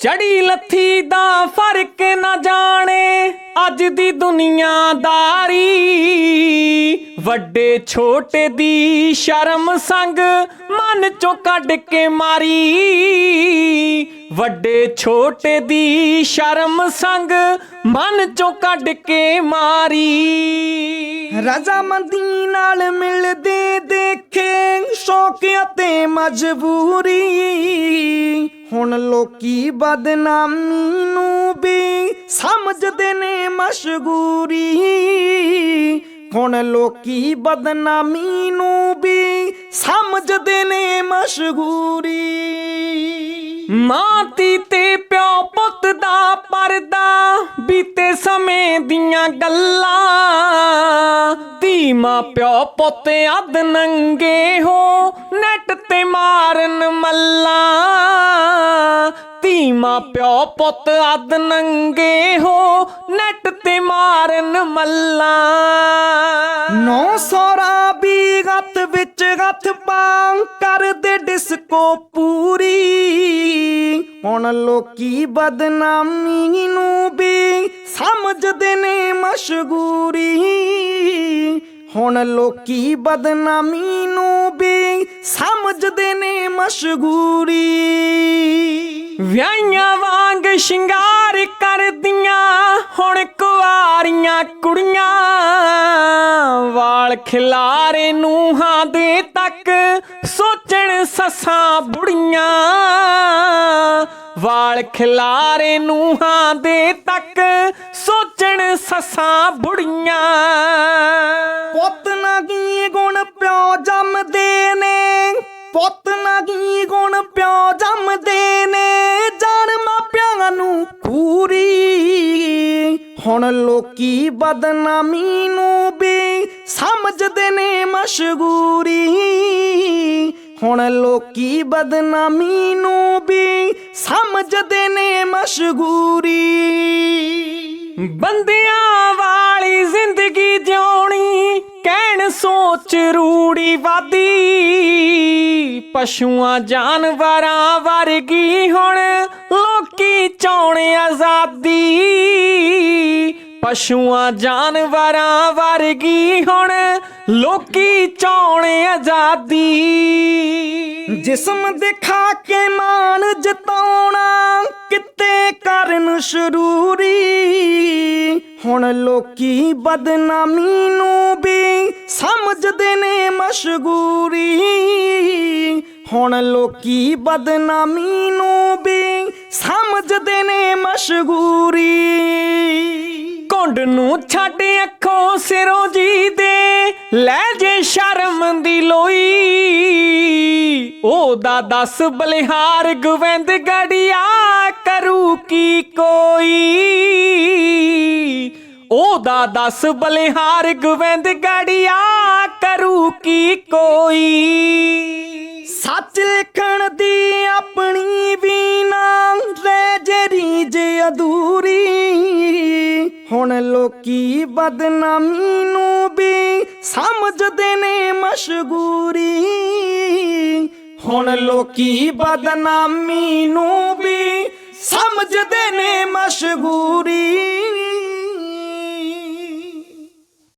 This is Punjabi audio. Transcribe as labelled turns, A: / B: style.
A: ਚੜੀ ਲੱਥੀ ਦਾ ਫ਼ਰਕ ਨਾ ਜਾਣੇ, ਅੱਜ ਦੀ ਦੁਨੀਆਦਾਰੀ। ਵੱਡੇ ਛੋਟੇ ਦੀ ਸ਼ਰਮ ਸੰਗ ਮਨ ਚੋਂ ਕੱਢ ਕੇ ਮਾਰੀ। ਵੱਡੇ ਛੋਟੇ ਦੀ ਸ਼ਰਮ ਸੰਗ ਮਨ ਚੋਂ ਕੱਢ ਕੇ ਮਾਰੀ।
B: ਰਜ਼ਾਮੰਦੀ ਨਾਲ ਮਿਲਦੇ ਦੇਖੇ, ਸ਼ੌਕ ਅਤੇ ਮਜਬੂਰੀ। ਹੁਣ ਲੋਕੀ ਬਦਨਾਮੀ ਨੂੰ ਵੀ ਸਮਝਦੇ ਨੇ ਮਸ਼ਗੂਰੀ ਹੁਣ ਲੋਕੀ ਬਦਨਾਮੀ ਨੂੰ ਵੀ ਸਮਝਦੇ ਨੇ ਮਸ਼ਗੂਰੀ
A: ਮਾਂ ਧੀ ਤੇ ਪਿਓ ਪੁੱਤ ਦਾ ਪਰਦਾ ਬੀਤੇ ਸਮੇਂ ਦੀਆਂ ਗੱਲਾਂ। ਧੀ ਮਾਂ ਪਿਓ ਪੁੱਤ ਅੱਧ ਨੰਗੇ ਹੋ, ਨੈਟ ਤੇ ਮਾਰਨ ਮੱਲਾਂ। ਮਾਂ ਪਿਓ ਪੁੱਤ ਅੱਧ ਨੰਗੇ ਹੋ, ਨੈਟ ਤੇ ਮਾਰਨ ਮੱਲਾਂ।
B: ਨੌ ਸੋਰਾ ਵੀ ਗੱਤ ਵਿੱਚ ਗੱਤ ਪਾ ਕਰਦੇ ਡਿਸਕੋ ਪੂਰੀ। ਹੁਣ ਲੋਕੀ ਬਦਨਾਮੀ ਨੂੰ ਵੀ ਸਮਝਦੇ ਨੇ ਮਸ਼ਗੂਰੀ ਹੁਣ ਲੋਕੀ ਬਦਨਾਮੀ ਨੂੰ ਵੀ ਸਮਝਦੇ ਨੇ ਮਸ਼ਗੂਰੀ
A: ਵਿਆਹੀਆਂ ਵਾਂਗ ਸ਼ਿੰਗਾਰ ਕਰਦੀਆਂ, ਹੁਣ ਕੁਆਰੀਆਂ ਕੁੜੀਆਂ। ਵਾਲ ਖਿਲਾਰੇ ਨੂੰਹਾਂ ਦੇ ਤੱਕ ਸੋਚਣ ਸੱਸਾਂ ਬੁੜੀਆਂ। ਵਾਲ ਖਿਲਾਰੇ ਨੂੰਹਾਂ ਦੇ ਤੱਕ ਸੋਚਣ ਸੱਸਾਂ ਬੁੜੀਆਂ।
B: ਪੁੱਤ ਨਾ ਕੀ ਗੁਣ ਪਿਓ ਜੰਮਦੇ ਨੇ? ਪੁੱਤ ਨਾ ਕੀ ਗੁਣ ਪਿਓ ਜੰਮਦੇ ਹੁਣ ਲੋਕੀ ਬਦਨਾਮੀ ਨੂੰ ਵੀ ਸਮਝਦੇ ਨੇ ਮਸ਼ਗੂਰੀ ਹੁਣ ਲੋਕੀ ਬਦਨਾਮੀ ਨੂੰ ਵੀ ਸਮਝਦੇ ਨੇ ਮਸ਼ਗੂਰੀ
A: ਬੰਦਿਆਂ ਵਾਲੀ ਜ਼ਿੰਦਗੀ ਜਿਉਣੀ, ਕਹਿਣ ਸੋਚ ਰੂੜੀ ਵਾਦੀ। ਪਸ਼ੂਆਂ, ਜਾਨਵਰਾਂ ਵਰਗੀ ਹੁਣ ਲੋਕੀ ਚਾਉਣ ਆਜ਼ਾਦੀ। ਪਸ਼ੂਆਂ, ਜਾਨਵਰਾਂ ਵਰਗੀ ਹੁਣ ਲੋਕੀ ਚਾਉਣ ਆਜ਼ਾਦੀ।
B: ਜਿਸਮ ਦਿਖਾ ਕੇ ਮਾਨ ਜਤਾਉਣਾ ਕਿਤੇ ਕਰਨ ਸ਼ਰੂਰੀ। ਹੁਣ ਲੋਕੀ ਬਦਨਾਮੀ ਨੂੰ ਵੀ ਸਮਝਦੇ ਨੇ ਮਸ਼ਗੂਰੀ ਹੁਣ ਲੋਕੀ ਬਦਨਾਮੀ ਨੂੰ ਵੀ ਸਮਝਦੇ ਨੇ ਮਸ਼ਗੂਰੀ
A: ਲੈ ਜੇ ਸ਼ਰਮ ਦੀ ਲੋਈ, ਉਹਦਾ ਦਸ ਬਲਿਹਾਰ ਗਵੰਦ ਗੜੀਆ ਕਰੂ ਕੀ ਕੋਈ? ਉਹਦਾ ਦਸ ਬਲਿਹਾਰ ਗਵੰਦ ਗੜੀਆ ਕਰੂ ਕੀ ਕੋਈ?
B: ਸੱਚ ਲਿਖਣ ਦੀ ਆਪਣੀ ਵੀ ਨਾ ਰਹਿ ਜਰੀ ਜੇ ਅਧੂਰੀ। ਹੁਣ ਲੋਕੀ ਬਦਨਾਮੀ ਨੂੰ ਵੀ ਸਮਝਦੇ ਨੇ ਮਸ਼ਗੂਰੀ। ਹੁਣ ਲੋਕੀ ਬਦਨਾਮੀ ਨੂੰ ਵੀ ਸਮਝਦੇ ਨੇ ਮਸ਼ਗੂਰੀ।